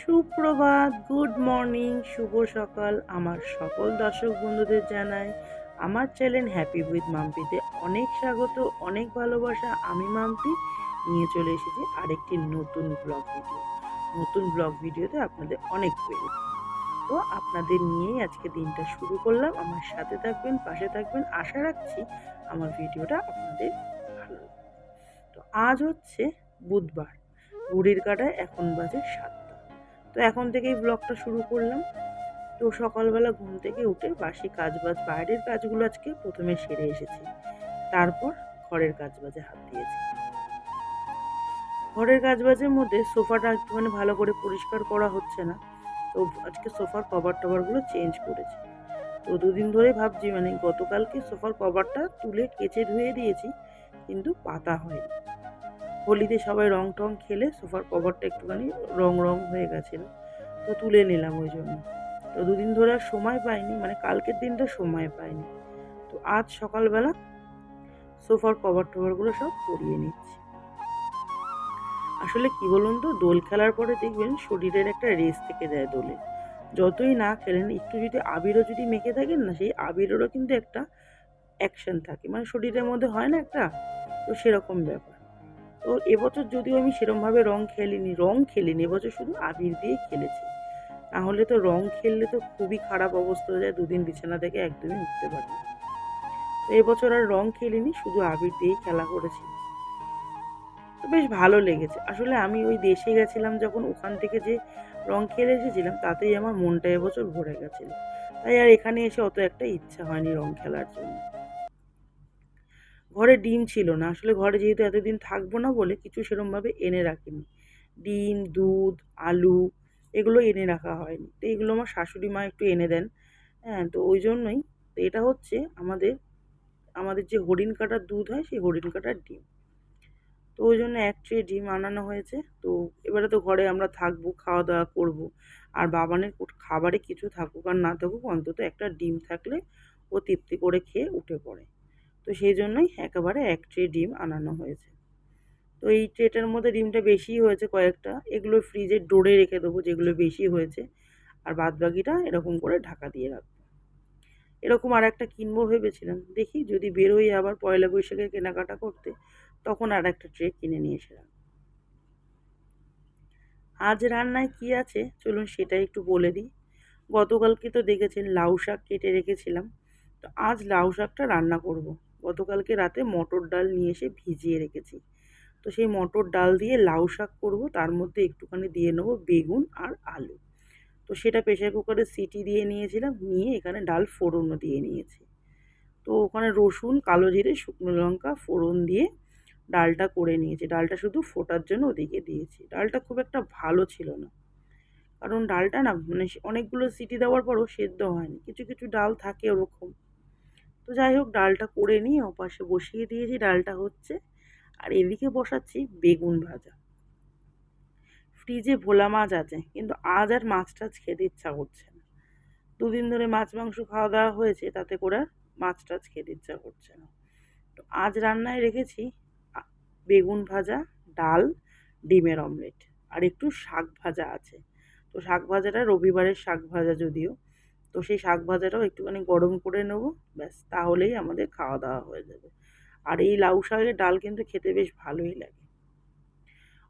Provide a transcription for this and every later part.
সুপ্রভাত good morning শুভ সকাল আমার সকল দর্শক বন্ধুদের জানাই। আমার চ্যানেল হ্যাপি উইথ মাম্পিতে অনেক স্বাগত, অনেক ভালোবাসা, আমি মাম্পি। নিয়ে চলে এসেছি আরেকটি নতুন ব্লগ ভিডিও নতুন ব্লগ ভিডিওতে আপনাদের অনেক ওয়েলকাম তো আপনাদের নিয়েই আজকে দিনটা শুরু করলাম। আমার সাথে থাকবেন, পাশে থাকবেন, আশা রাখছি আমার ভিডিওটা আপনাদের ভালো তো আজ হচ্ছে বুধবার, ঘুড়ির কাটায় এখন বাজে সাতটা। তো এখন থেকেই ব্লগটা শুরু করলাম। তো সকালবেলা ঘুম থেকে উঠে বাসি কাজবাজ, বাইরের কাজগুলো আজকে প্রথমে সেরে এসেছি। তারপর ঘরের কাজবাজে হাত দিয়েছি। ঘরের কাজবাজের মধ্যে সোফাটা একটুখানি ভালো করে পরিষ্কার করা হচ্ছে না। তো আজকে সোফার কভার টভারগুলো চেঞ্জ করেছি। তো দুদিন ধরে ভাবছি মানে গতকালকে সোফার কভারটা তুলে কেচে ধুয়ে দিয়েছি, কিন্তু পাতা হয়নি। হোলিতে সবাই রং টং খেলে সোফার কভারটা একটুখানি রং রং হয়ে গেছিল। তো তুলে নিলাম ওই জন্য। তো দুদিন ধরে আর সময় পাইনি মানে কালকের দিনটা সময় পাইনি। তো আজ সকালবেলা সোফার কভার টভারগুলো সব পরিয়ে নিচ্ছি। আসলে কি বলুন তো, দোল খেলার পরে দেখবেন শরীরের একটা রেস থেকে যায় দোলে। যতই না খেলেন, একটু যদি আবিরও যদি মেখে থাকেন না, সেই আবিরেরও কিন্তু একটা অ্যাকশন থাকে। মানে শরীরের মধ্যে হয় না একটা? তো সেরকম ব্যাপার। তো এবছর যদিও আমি সেরমভাবে রং খেলিনি রং খেলিনি, এবছর শুধু আবির দিয়ে খেলেছি। তাহলে তো রং খেললে তো খুবই খারাপ অবস্থা হয়ে যায়। দুদিন বিছানা থেকে একদমই উঠতে পারি তো এবছর আর রং খেলিনি, শুধু আবির দিয়েই খেলা করেছি। তো বেশ ভালো লেগেছে। আসলে আমি ওই দেশে গেছিলাম যখন ওখান থেকে যে রং খেলে এসেছিলাম, তাতেই আমার মনটা এবছর ভরে গেছিল। তাই আর এখানে এসে অত একটা ইচ্ছা হয়নি রং খেলার জন্য। ঘরে ডিম ছিল না। আসলে ঘরে যেহেতু এতদিন থাকব না বলে কিছু সেরমভাবে এনে রাখিনি। ডিম, দুধ, আলু এগুলো এনে রাখা হয়নি। তো এগুলো আমার শাশুড়ি মা একটু এনে দেন। হ্যাঁ তো ওই জন্যই তো এটা হচ্ছে আমাদের আমাদের যে হরিণ কাটার দুধ হয় সেই হরিণ কাটার ডিম। তো ওই জন্য এক ট্রে ডিম আনানো হয়েছে। তো এবারে তো ঘরে আমরা থাকব খাওয়া দাওয়া করব। আর বাবানের খাবারে কিছু থাকুক আর না থাকুক, অন্তত একটা ডিম থাকলে ও তৃপ্তি করে খেয়ে উঠে পড়ে। তো সেই জন্যই একেবারে এক ট্রে ডিম আনানো হয়েছে। তো এই ট্রেটার মধ্যে ডিমটা বেশি হয়েছে কয়েকটা। এগুলো ফ্রিজে ডোরে রেখে দেবো, যেগুলো বেশি হয়েছে। আর বাদ বাকিটা এরকম করে ঢাকা দিয়ে রাখব। এরকম আর একটা কিনবো ভেবেছিলাম। দেখি যদি বেরোই আবার পয়লা বৈশাখে কেনাকাটা করতে, তখন আর একটা ট্রে কিনে নিয়ে এসে রাখব। আজ রান্নায় কি আছে? চলুন সেটাই একটু বলে দিই। গতকালকে তো দেখেছেন লাউ শাক কেটে রেখেছিলাম। তো আজ লাউ শাকটা রান্না করব। গতকালকে রাতে মটর ডাল নিয়ে এসে ভিজিয়ে রেখেছি। তো সেই মটর ডাল দিয়ে লাউ শাক করব। তার মধ্যে একটুখানি দিয়ে নেব বেগুন আর আলু। তো সেটা প্রেশার কুকারে সিটি দিয়ে নিয়েছিলাম, নিয়ে এখানে ডাল ফোড়নও দিয়ে নিয়েছি। তো ওখানে রসুন, কালো জিরে, শুকনো লঙ্কা ফোড়ন দিয়ে ডালটা করে নিয়েছি। ডালটা শুধু ফোটার জন্য ওদিকে দিয়েছি। ডালটা খুব একটা ভালো ছিল না। কারণ ডালটা না মানে অনেকগুলো সিটি দেওয়ার পরও সেদ্ধ হয়নি। কিছু কিছু ডাল থাকে ওরকম। তো যাই হোক, ডালটা করে নিয়ে ওপাশে বসিয়ে দিয়েছি। ডালটা হচ্ছে আর এদিকে বসাচ্ছি বেগুন ভাজা। ফ্রিজে ভোলা মাছ আছে, কিন্তু আজ আর মাছ টাছ খেতে ইচ্ছা করছে না। দুদিন ধরে মাছ মাংস খাওয়া দাওয়া হয়েছে, তাতে করে মাছ টাছ খেতে ইচ্ছা করছে না। তো আজ রান্নায় রেখেছি বেগুন ভাজা, ডাল, ডিমের অমলেট, আর একটু শাক ভাজা আছে। তো শাক ভাজাটা রবিবারের শাক ভাজা যদিও, তো সেই শাক ভাজাটাও একটুখানি গরম করে নেব, ব্যাস তাহলেই আমাদের খাওয়া দাওয়া হয়ে যাবে। আর এই লাউ শাকের ডাল কিন্তু খেতে বেশ ভালোই লাগে।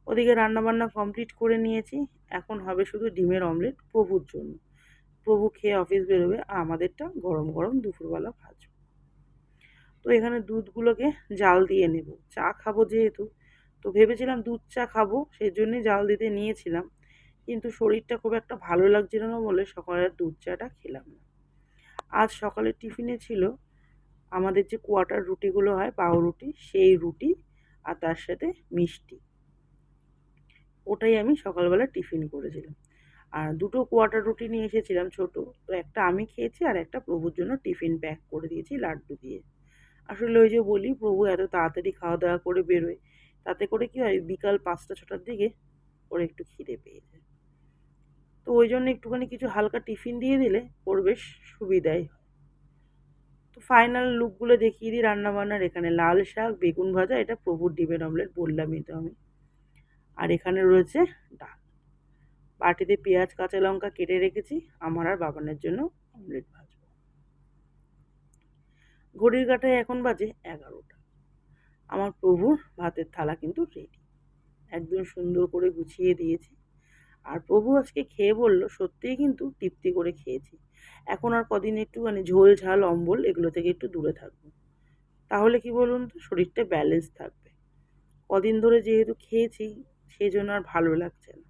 ওদিকে রান্নাবান্না কমপ্লিট করে নিয়েছি। এখন হবে শুধু ডিমের অমলেট প্রভুর জন্য। প্রভু খেয়ে অফিস বেরোবে, আর আমাদেরটা গরম গরম দুপুরবেলা ভাজবো। তো এখানে দুধগুলোকে জাল দিয়ে নেব। চা খাব যেহেতু, তো ভেবেছিলাম দুধ চা খাব সেই জন্যই জাল দিতে নিয়েছিলাম। কিন্তু শরীরটা খুব একটা ভালো লাগছিল না বলে সকালে আর দুধ চাটা খেলাম না। আজ সকালের টিফিনে ছিল আমাদের যে কোয়াটার রুটিগুলো হয়, পাউরুটি, সেই রুটি আর তার সাথে মিষ্টি। ওটাই আমি সকালবেলা টিফিন করেছিলাম। আর দুটো কোয়াটার রুটি নিয়ে এসেছিলাম ছোট, তো একটা আমি খেয়েছি আর একটা প্রভুর জন্য টিফিন প্যাক করে দিয়েছি লাড্ডু দিয়ে। আসলে ওই যে বলি, প্রভু এত তাড়াতাড়ি খাওয়া দাওয়া করে বেরোয়, তাতে করে কি হয়, বিকাল পাঁচটা, ছটার দিকে ওর একটু খিদে পেয়ে যায়। তো ওই জন্য একটুখানি কিছু হালকা টিফিন দিয়ে দিলে ওর বেশ সুবিধাই হয়। ফাইনাল লুকগুলো দেখিয়ে দিই রান্নাবান্নার এখানে। লাল শাক, বেগুন ভাজা, এটা প্রভুর ডিমের অমলেট বললামই তো আমি। আর এখানে রয়েছে ডাল। বাটিতে পেঁয়াজ, কাঁচা লঙ্কা কেটে রেখেছি। আমার আর বাবানের জন্য অমলেট ভাজবো। ঘড়ির কাটায় এখন বাজে এগারোটা। আমার প্রভুর ভাতের থালা কিন্তু রেডি একদম সুন্দর করে গুছিয়ে দিয়েছি। আর প্রভু আজকে খেয়ে বলল, সত্যিই কিন্তু তৃপ্তি করে খেয়েছি। এখন আর কদিন একটু মানে ঝোল, ঝাল, অম্বল এগুলো থেকে একটু দূরে থাকব। তাহলে কি বলুন তো, শরীরটা ব্যালেন্স থাকবে। কদিন ধরে যেহেতু খেয়েছি সেই জন্য আর ভালো লাগছে না।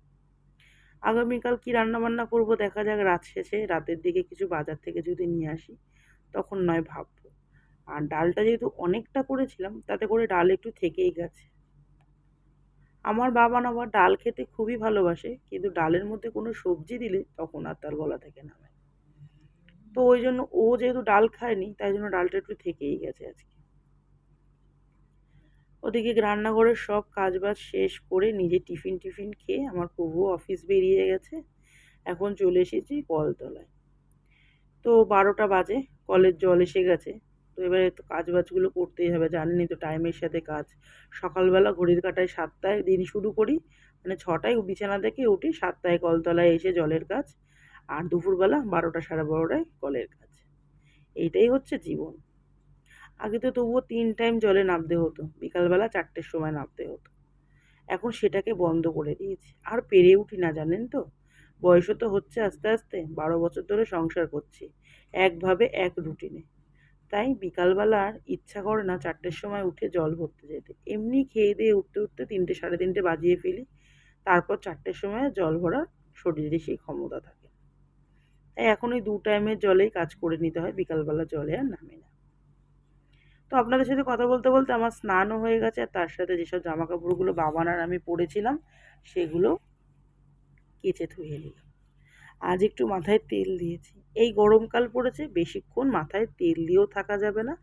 আগামীকাল কি রান্না বান্না করব দেখা যাক, রাত শেষে, রাতের দিকে কিছু বাজার থেকে যদি নিয়ে আসি, তখন নয় ভাববো। আর ডালটা যেহেতু অনেকটা করেছিলাম, তাতে করে ডাল একটু থেকেই গেছে। আমার বাবা না ডাল খেতে খুবই ভালোবাসে, কিন্তু ডালের মধ্যে কোনো সবজি দিলে তখন আর তার গলা থেকে নামে। তো ওই জন্য ও যেহেতু ডাল খায়নি, তাই জন্য ডালটা একটু থেকেই গেছে আজকে। ওদিকে রান্নাঘরের সব কাজবাজ শেষ করে নিজে টিফিন টিফিন খেয়ে আমার প্রভু অফিস বেরিয়ে গেছে। এখন চলে এসেছি কলতলায়। তো বারোটা বাজে, কলের জল এসে গেছে। তো এবারে তো কাজ বাজগুলো করতেই হবে, জানেনই তো টাইমের সাথে কাজ। সকালবেলা ঘড়ির কাটায় সাতটায় দিন শুরু করি মানে ছটায় বিছানা থেকে উঠি, সাতটায় কলতলায় এসে জলের কাজ, আর দুপুরবেলা বারোটা সাড়ে বারোটায় কলের কাজ। এইটাই হচ্ছে জীবন। আগে তো তবুও তিন টাইম জলে নামতে হতো, বিকালবেলা চারটের সময় নামতে হতো। এখন সেটাকে বন্ধ করে দিয়েছি, আর পেরে উঠি না, জানেন তো? বয়সও তো হচ্ছে আস্তে আস্তে, বারো বছর ধরে সংসার করছি, একভাবে এক রুটিনে তাই বিকালবেলা আর ইচ্ছা করে না চারটের সময় উঠে জল ভরতে যেতে। এমনি খেয়ে দিয়ে উঠতে উঠতে তিনটে, সাড়ে তিনটে বাজিয়ে ফেলি। তারপর চারটের সময় জল ভরার শরীরে সেই ক্ষমতা থাকে। তাই এখন ওই দু টাইমের জলেই কাজ করে নিতে হয়, বিকালবেলা জলে আর নামে না। তো আপনাদের সাথে কথা বলতে বলতে আমার স্নানও হয়ে গেছে, আর তার সাথে যেসব জামা কাপড়গুলো বাবান আর আমি পরেছিলাম, সেগুলো কেচে ধুয়ে নিলাম। আজ একটু মাথায় তেল দিয়েছি। এই গরমকাল পড়েছে, বেশিক্ষণ মাথায় তেল দিয়েও থাকা যাবে না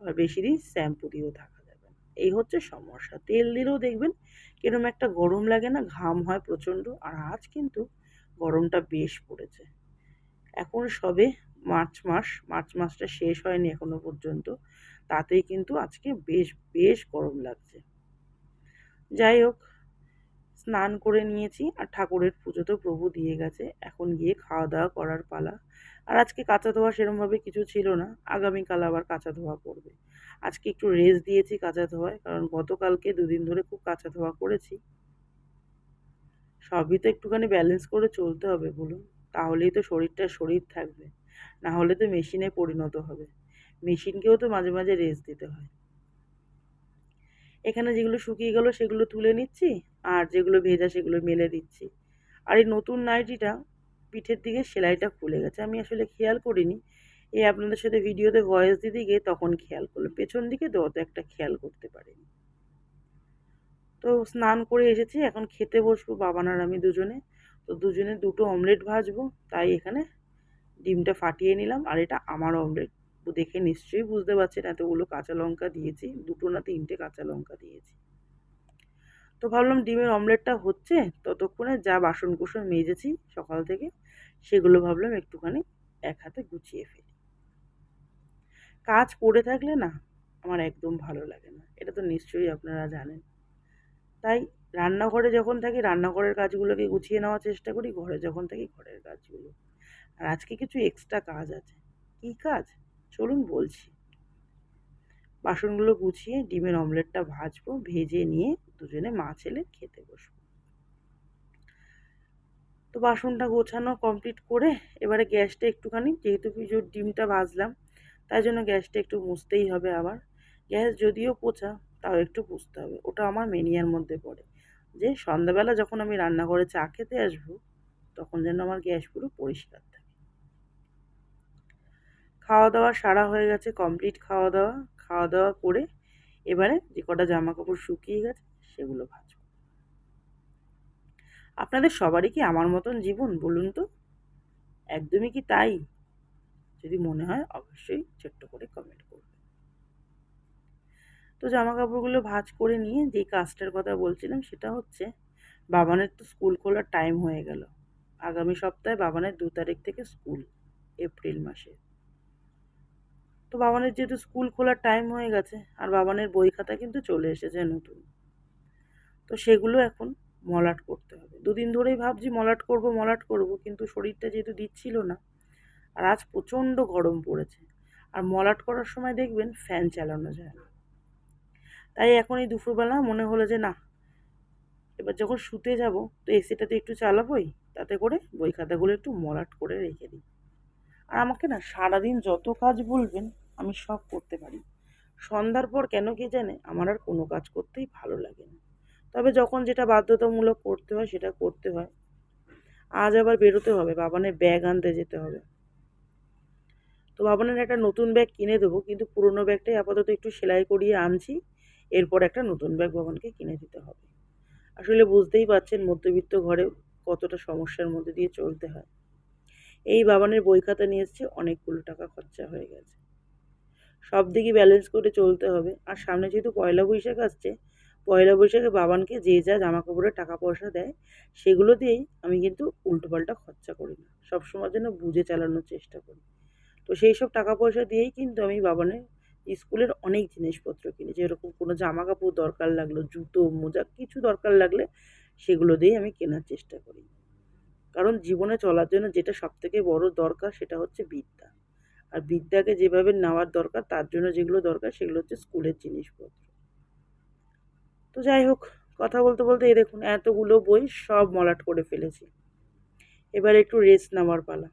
আর বেশি দিন শ্যাম্পু দিয়েও থাকা যাবে না। এই হচ্ছে সমস্যা। তেল দিলেও দেখবেন কিরম একটা গরম লাগে না, ঘাম হয় প্রচণ্ড, আর আজ কিন্তু গরমটা বেশ পড়েছে। এখন সবে মার্চ মাস, মার্চ মাসটা শেষ হয়নি এখনও পর্যন্ত, তাতেই কিন্তু আজকে বেশ বেশ গরম লাগছে। যাই হোক স্নান করে নিয়েছি আর ঠাকুরের পুজো তো প্রভু দিয়ে গেছে। এখন গিয়ে খাওয়া দাওয়া করার পালা। আর আজকে কাঁচা ধোয়া সেরমভাবে কিছু ছিল না। আগামীকাল আবার কাঁচা ধোয়া করবে আজকে একটু রেস্ট দিয়েছি কাঁচা ধোয়ায়, কারণ গতকালকে দুদিন ধরে খুব কাঁচা ধোয়া করেছি। সবই তো একটুখানি ব্যালেন্স করে চলতে হবে বলুন। তাহলেই তো শরীরটা শরীর থাকবে। না হলে তো মেশিনে পরিণত হবে। মেশিনকেও তো মাঝে মাঝে রেস্ট দিতে হয়। এখানে যেগুলো শুকিয়ে গেলো সেগুলো তুলে নিচ্ছি, আর যেগুলো ভেজা সেগুলো মেলে দিচ্ছি। আর এই নতুন নাইটিটা পিঠের দিকে সেলাইটা খুলে গেছে। আমি আসলে খেয়াল করিনি। এই আপনাদের সাথে ভিডিওতে ভয়েস দিতে গিয়ে তখন খেয়াল করলাম পেছন দিকে তো অত একটা খেয়াল করতে পারিনি। তো স্নান করে এসেছি, এখন খেতে বসবো বাবান আর আমি দুজনে। তো দুজনে দুটো অমলেট ভাজবো, তাই এখানে ডিমটা ফাটিয়ে নিলাম, আর এটা আমার অমলেট দেখে নিশ্চয়ই বুঝতে পারছেন, এতগুলো কাঁচা লঙ্কা দিয়েছি, দুটো না তিনটে কাঁচা লঙ্কা দিয়েছি। তো ভাবলাম ডিমের অমলেটটা হচ্ছে, ততক্ষণে যা বাসন কুসন মেজেছি সকাল থেকে, সেগুলো ভাবলাম একটুখানি এক হাতে গুছিয়ে ফেলি। কাজ পড়ে থাকলে না, আমার একদম ভালো লাগে না, এটা তো নিশ্চয়ই আপনারা জানেন। তাই রান্নাঘরে যখন থাকি, রান্নাঘরের কাজগুলোকে গুছিয়ে নেওয়ার চেষ্টা করি, ঘরে যখন থাকি, ঘরের কাজগুলো। আর আজকে কিছু এক্সট্রা কাজ আছে। কী কাজ? চলুন বলছি। বাসনগুলো গুছিয়ে ডিমের অমলেটটা ভাজবো, ভেজে নিয়ে দুজনে মা ছেলে খেতে বসবো। তো বাসনটা গোছানো কমপ্লিট করে এবারে গ্যাসটা একটুখানি, যেহেতু পিজোর ডিমটা ভাজলাম, তাই জন্য গ্যাসটা একটু মুছতেই হবে আবার। গ্যাস যদিও পোছা তাও একটু পুষতে হবে, ওটা আমার মেনিয়ার মধ্যে পড়ে। যে সন্ধ্যাবেলা যখন আমি রান্নাঘরে চা খেতে আসব, তখন যেন আমার গ্যাস পুরো পরিষ্কার থাকে। খাওয়া দাওয়া সারা হয়ে গেছে কমপ্লিট খাওয়া দাওয়া খাওয়া দাওয়া করে এবারে যে কটা জামা কাপড় শুকিয়ে গেছে, সেগুলো ভাজবো। আপনাদের সবারই কি আমার মতন জীবন বলুন তো? একদমই কি তাই? যদি মনে হয় অবশ্যই ছোট্ট করে কমেন্ট করবেন। তো জামা কাপড়গুলো ভাজ করে নিয়ে যেই কাজটার কথা বলছিলাম, সেটা হচ্ছে বাবানের তো স্কুল খোলার টাইম হয়ে গেল। আগামী সপ্তাহে বাবানের দু তারিখ থেকে স্কুল, এপ্রিল মাসে তো বাবানের যেহেতু স্কুল খোলার টাইম হয়ে গেছে, আর বাবানের বই খাতা কিন্তু চলে এসেছে নতুন। তো সেগুলো এখন মলাট করতে হবে। দুদিন ধরেই ভাবছি মলাট করব মলাট করব, কিন্তু শরীরটা যেহেতু দিচ্ছিল না, আর আজ প্রচণ্ড গরম পড়েছে, আর মলাট করার সময় দেখবেন ফ্যান চালানো যায় না। তাই এখন এই দুপুরবেলা মনে হলো যে না, এবার যখন শুতে যাব, তো এসিটা তো একটু চালাবোই, তাতে করে বই খাতাগুলো একটু মলাট করে রেখে দিই। আর আমাকে না সারাদিন যত কাজ বলবেন আমি সব করতে পারি। সন্ধ্যার পর কেন কে জানে? আমার আর কোনো কাজ করতেই ভালো লাগে না। তবে যখন যেটা বাধ্যতামূলক করতে হয়, সেটা করতে হয়। আজ আবার বেরোতে হবে, বাবানের ব্যাগ আনতে যেতে হবে। তো বাবানের একটা নতুন ব্যাগ কিনে দেবো, কিন্তু পুরনো ব্যাগটাই আপাতত একটু সেলাই করিয়ে আনছি। এরপর একটা নতুন ব্যাগ বাবানকে কিনে দিতে হবে। আসলে বুঝতেই পারছেন, মধ্যবিত্ত ঘরে কতটা সমস্যার মধ্যে দিয়ে চলতে হয়। এই বাবানের বই খাতা নিয়ে এসছে, অনেকগুলো টাকা খরচা হয়ে গেছে। সব দিকে ব্যালেন্স করে চলতে হবে। আর সামনে যেহেতু পয়লা বৈশাখ আসছে, পয়লা বৈশাখে বাবানকে যে যা জামা কাপড়ের টাকা পয়সা দেয়, সেগুলো দিয়েই আমি কিন্তু উল্টোপাল্টা খরচা করি না। সবসময় যেন বুঝে চালানোর চেষ্টা করি। তো সেই সব টাকা পয়সা দিয়েই কিন্তু আমি বাবানের স্কুলের অনেক জিনিসপত্র কিনি। যেরকম কোনো জামা কাপড় দরকার লাগল, জুতো, মোজা, কিছু দরকার লাগলে সেগুলো দিয়েই আমি কেনার চেষ্টা করি। কারণ জীবনে চলার জন্য যেটা সবথেকে বড় দরকার সেটা হচ্ছে বিদ্যা। আর বিদ্যাকে যেভাবে নেওয়ার দরকার, তার জন্য যেগুলো দরকার, সেগুলো হচ্ছে স্কুলের জিনিসপত্র। তো যাই হোক, কথা বলতে বলতে এই দেখুন, এতগুলো বই সব মলাট করে ফেলেছি। এবার একটু রেস্ট নেওয়ার পালা।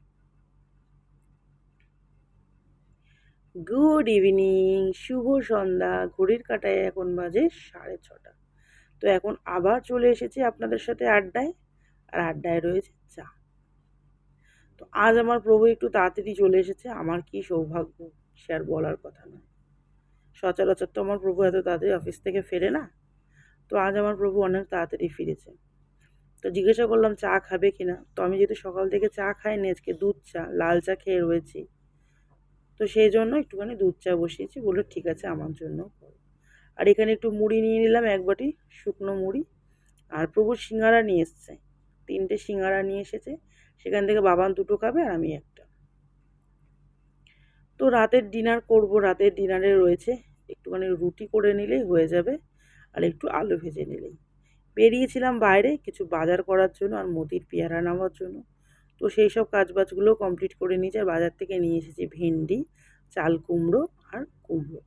গুড ইভিনিং শুভ সন্ধ্যা, ঘড়ির কাটায় এখন বাজে সাড়ে ছটা। তো এখন আবার চলে এসেছি আপনাদের সাথে আড্ডায়, আর আড্ডায় রয়েছে চা। তো আজ আমার প্রভু একটু তাড়াতাড়ি চলে এসেছে, আমার কি সৌভাগ্য, সে আর বলার কথা নয় সচরাচর তো আমার প্রভু এত তাড়াতাড়ি অফিস থেকে ফেরে না, তো আজ আমার প্রভু অনেক তাড়াতাড়ি ফিরেছে। তো জিজ্ঞাসা করলাম, চা খাবে কি না? তো আমি যেহেতু সকাল থেকে চা খাইনি, আজকে দুধ চা, লাল চা খেয়ে রয়েছি। তো সেই জন্য একটুখানি দুধ চা বসিয়েছি, বলল, ঠিক আছে, আমার জন্য আর এখানে একটু মুড়ি নিয়ে নিলাম, এক বাটি শুকনো মুড়ি, আর প্রভু সিঙ্গারা নিয়ে এসছে। তিনটে সিঙ্গারা নিয়ে এসেছে সেখান থেকে বাবান দুটো খাবে আর আমি একটা। তো রাতের ডিনার করব, রাতের ডিনারে রয়েছে। একটুখানি রুটি করে নিলেই হয়ে যাবে আর একটু আলু ভেজে নিলেই। বেরিয়েছিলাম বাইরে কিছু বাজার করার জন্য আর মুদির পেয়ারা নেওয়ার জন্য। তো সেই সব কাজবাজগুলো কমপ্লিট করে নিয়েছি আর বাজার থেকে নিয়ে এসেছি ভেন্ডি, চাল কুমড়ো আর কুমড়ো।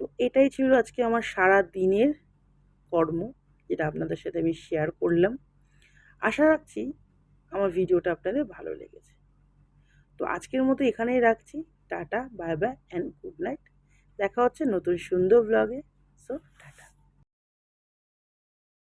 তো এটাই ছিল আজকে আমার সারা দিনের কর্ম, যেটা আপনাদের সাথে আমি শেয়ার করলাম। আশা রাখছি আমার ভিডিওটা আপনাদের ভালো লেগেছে। তো আজকের মতো এখানেই রাখছি। Tata, bye bye and good night দেখা হচ্ছে নতুন সুন্দর ব্লগে